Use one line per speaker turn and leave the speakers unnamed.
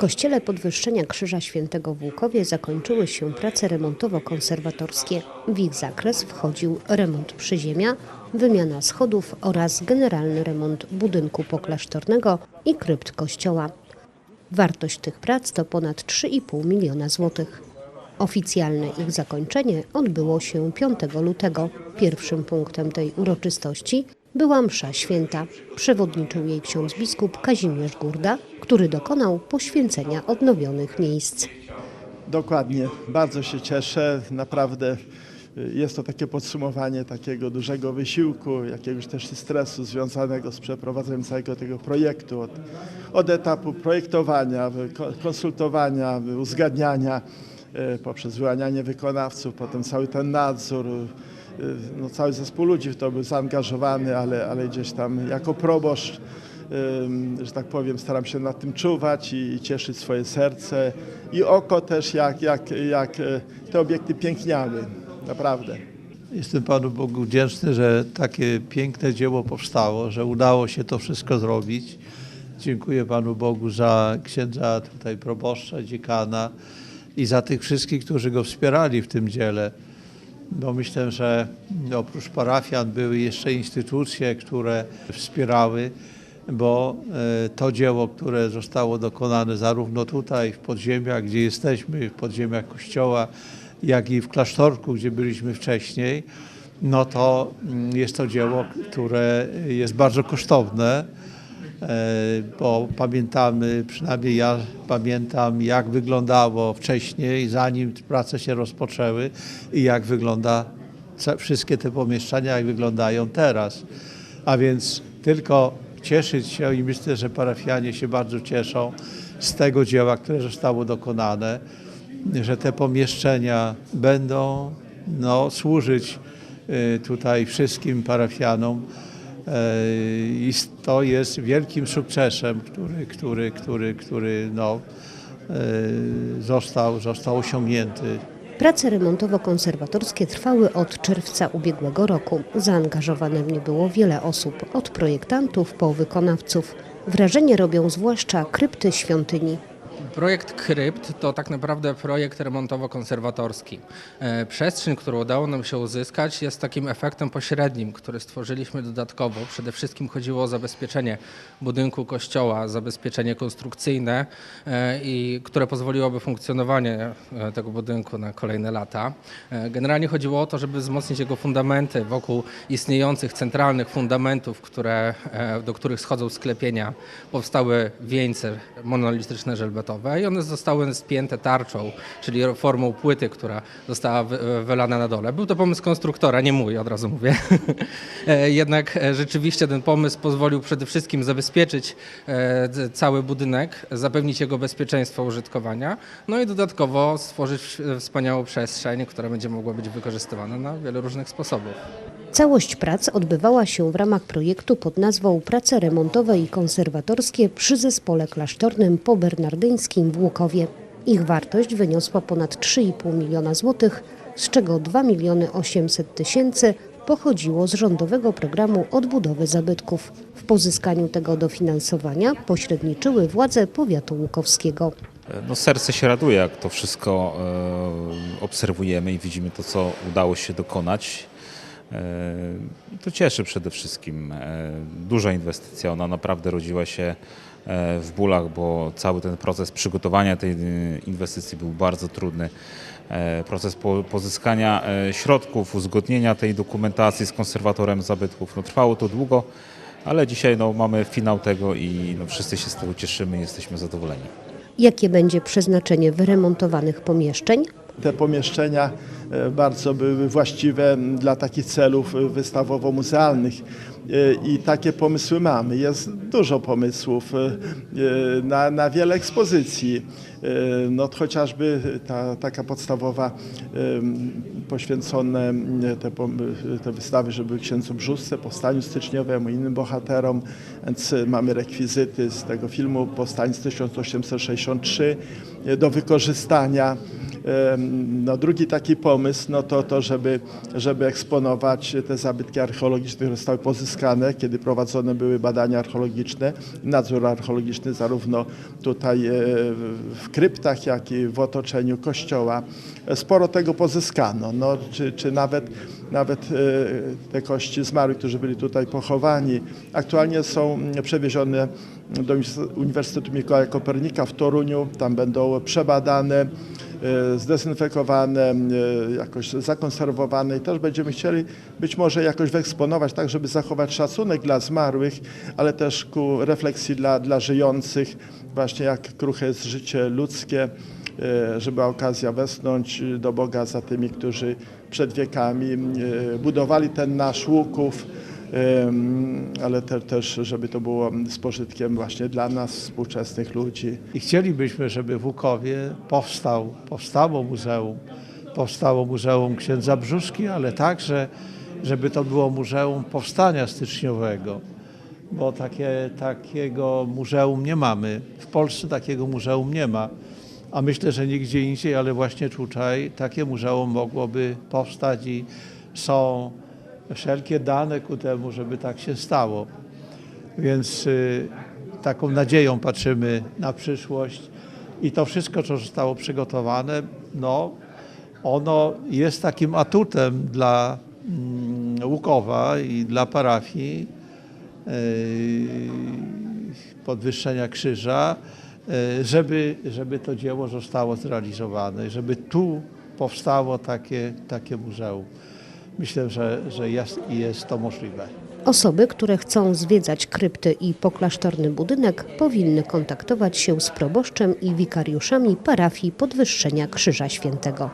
kościele Podwyższenia Krzyża Świętego w Łukowie zakończyły się prace remontowo-konserwatorskie. W ich zakres wchodził remont przyziemia, wymiana schodów oraz generalny remont budynku poklasztornego i krypt kościoła. Wartość tych prac to ponad 3,5 miliona złotych. Oficjalne ich zakończenie odbyło się 5 lutego. Pierwszym punktem tej uroczystości była msza święta. Przewodniczył jej ksiądz biskup Kazimierz Gurda, który dokonał poświęcenia odnowionych miejsc.
Dokładnie, bardzo się cieszę. Naprawdę y, jest to takie podsumowanie takiego dużego wysiłku, jakiegoś też stresu związanego z przeprowadzeniem całego tego projektu. Od, od etapu projektowania, konsultowania, uzgadniania, y, poprzez wyłanianie wykonawców, potem cały ten nadzór. Y, No, cały zespół ludzi w to był zaangażowany, ale, ale gdzieś tam jako proboszcz że tak powiem, staram się nad tym czuwać i, cieszyć swoje serce i oko też, jak, jak, jak e, te obiekty piękniały, naprawdę.
Jestem Panu Bogu wdzięczny, że takie piękne dzieło powstało, że udało się to wszystko zrobić. Dziękuję Panu Bogu za księdza tutaj proboszcza, dziekana i za tych wszystkich, którzy go wspierali w tym dziele. Bo myślę, że oprócz parafian były jeszcze instytucje, które wspierały, bo e, to dzieło, które zostało dokonane zarówno tutaj w podziemiach, gdzie jesteśmy, w podziemiach kościoła, jak i w klasztorku, gdzie byliśmy wcześniej, no to mm, jest to dzieło, które jest bardzo kosztowne, bo pamiętamy, przynajmniej ja pamiętam, jak wyglądało wcześniej, zanim prace się rozpoczęły i jak wygląda wszystkie te pomieszczenia, jak wyglądają teraz. A więc tylko cieszyć się i myślę, że parafianie się bardzo cieszą z tego dzieła, które zostało dokonane, że te pomieszczenia będą no, służyć y, tutaj wszystkim parafianom. E, I to jest wielkim sukcesem, który, który, który, który no, e, został, został osiągnięty.
Prace remontowo-konserwatorskie trwały od czerwca ubiegłego roku. Zaangażowane w nie było wiele osób, od projektantów po wykonawców. Wrażenie robią zwłaszcza krypty świątyni.
Projekt Krypt to tak naprawdę projekt remontowo-konserwatorski. E, Przestrzeń, którą udało nam się uzyskać, jest takim efektem pośrednim, który stworzyliśmy dodatkowo. Przede wszystkim chodziło o zabezpieczenie budynku kościoła, zabezpieczenie konstrukcyjne, e, i które pozwoliłoby funkcjonowanie e, tego budynku na kolejne lata. Generalnie chodziło o to, żeby wzmocnić jego fundamenty wokół istniejących centralnych fundamentów, które, do których schodzą sklepienia. Powstały wieńce monolityczne żelbetowe i one zostały spięte tarczą, czyli formą płyty, która została wy- wylana na dole. Był to pomysł konstruktora, nie mój, od razu mówię. E, Jednak e, rzeczywiście ten pomysł pozwolił przede wszystkim zabezpieczyć e, cały budynek, zapewnić jego bezpieczeństwo użytkowania, no i dodatkowo stworzyć e, wspaniałą przestrzeń, która będzie mogła być wykorzystywana na wiele różnych sposobów.
Całość prac odbywała się w ramach projektu pod nazwą Prace remontowe i konserwatorskie przy zespole klasztornym pobernardyńskim w Łukowie. Ich wartość wyniosła ponad 3,5 miliona złotych, z czego 2 miliony 800 tysięcy pochodziło z rządowego programu odbudowy zabytków. W pozyskaniu tego dofinansowania pośredniczyły władze powiatu łukowskiego.
No serce się raduje, jak to wszystko e, obserwujemy i widzimy to, co udało się dokonać. E, to cieszy przede wszystkim. E, duża inwestycja, ona naprawdę rodziła się e, w bólach, bo cały ten proces przygotowania tej inwestycji był bardzo trudny. Proces po, pozyskania środków, uzgodnienia tej dokumentacji z konserwatorem zabytków, no, trwało to długo, ale dzisiaj no, mamy finał tego i no, wszyscy się z tego cieszymy i jesteśmy zadowoleni.
Jakie będzie przeznaczenie wyremontowanych pomieszczeń?
Te pomieszczenia e, bardzo były właściwe dla takich celów e, wystawowo-muzealnych E, i takie pomysły mamy. Jest dużo pomysłów na, na wiele ekspozycji. No, chociażby ta taka podstawowa poświęcone te, te wystawy, żeby księdzu Brzusce, Powstaniu Styczniowemu, innym bohaterom, więc mamy rekwizyty z tego filmu Powstań z 1863 e, do wykorzystania. No, drugi taki pomysł no to, to żeby, żeby eksponować te zabytki archeologiczne, które zostały pozyskane kiedy prowadzone były badania archeologiczne, nadzór archeologiczny zarówno tutaj e, w kryptach, jak i w otoczeniu kościoła. Sporo tego pozyskano, no, czy, czy nawet, nawet e, te kości zmarłych, którzy byli tutaj pochowani, aktualnie są przewiezione do Uniwersytetu Mikołaja Kopernika w Toruniu, tam będą przebadane, zdezynfekowane, e, jakoś zakonserwowane i też będziemy chcieli być może jakoś wyeksponować, tak żeby zachować szacunek dla zmarłych, ale też ku refleksji dla, dla żyjących, właśnie jak kruche jest życie ludzkie, e, żeby okazja wesnąć do Boga za tymi, którzy przed wiekami e, budowali ten nasz Łuków, ale te, też, żeby to było z pożytkiem właśnie dla nas, współczesnych ludzi.
I chcielibyśmy, żeby w Łukowie powstał, powstało muzeum, powstało Muzeum Księdza Brzuszki, ale także, żeby to było Muzeum Powstania Styczniowego, bo takie, takiego muzeum nie mamy. W Polsce takiego muzeum nie ma, a myślę, że nigdzie indziej, ale właśnie tutaj takie muzeum mogłoby powstać i są wszelkie dane ku temu, żeby tak się stało. Więc y, taką nadzieją patrzymy na przyszłość i to wszystko, co zostało przygotowane, no, ono jest takim atutem dla mm, Łukowa i dla parafii y, podwyższenia krzyża, y, żeby, żeby to dzieło zostało zrealizowane, żeby tu powstało takie, takie muzeum. Myślę, że, że jest, jest to możliwe.
Osoby, które chcą zwiedzać krypty i poklasztorny budynek, powinny kontaktować się z proboszczem i wikariuszami parafii Podwyższenia Krzyża Świętego.